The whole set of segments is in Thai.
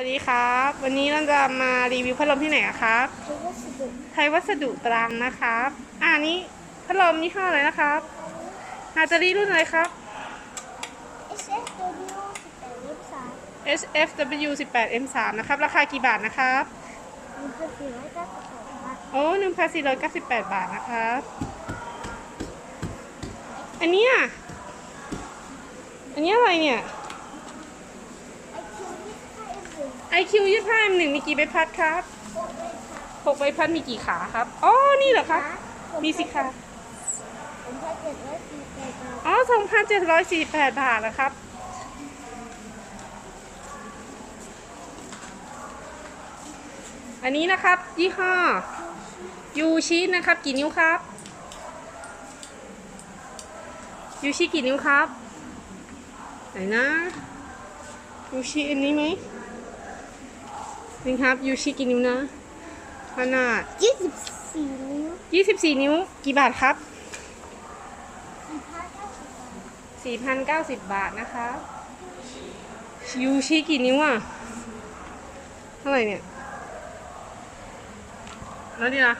สวัสดีครับ วันนี้เราจะมารีวิวพัดลมที่ไหนอะครับใช้วัสดุไทยวัสดุตรังนะครับ อ่านี้พัดลมยี่ห้ออะไรนะครับฮาตารีรุ่นอะไรครับ SFW 18ลิตร3 SFW 18 M3 นะครับ ราคากี่บาทนะครับ1,498บาทโอ้1,498บาทนะครับ อันเนี้ยอันนี้อะไรเนี่ย IQ 25 M1 IQ 25 M1 มีกี่ใบพัดครับ6ใบพัด6ใบพัดมีกี่ขาครับ อ๋อ นี่เหรอครับ มีสิคะผมใช้748บาทอ๋อ2,748บาทนะครับ อันนี้นะครับ ยี่ห้อยูชินะครับ กี่นิ้วครับยูชิกี่นิ้วครับ ไหนนะยูชิอันนี้ไหม นี่ครับยูชิกี่นิ้วนะขนาด24นิ้ว24นิ้ว กี่บาทครับ4,090บาท4,090บาทนะคะยูชิกี่นิ้วอะเท่าไหร่เนี่ยแล้วนี่นะ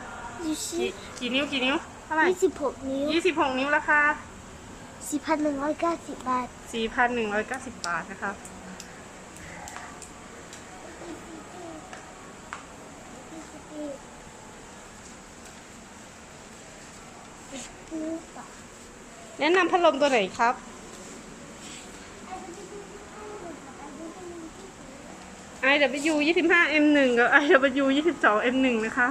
ยูชิกี่กี่นิ้วกี่นิ้วเท่าไหร่26นิ้ว26นิ้วราคา4,190บาท4,190บาทนะคะ นิ้วต่อ แนะนำพัดลมตัวไหนครับ IW 25 M1 กับ IW 22 M1 นะคะ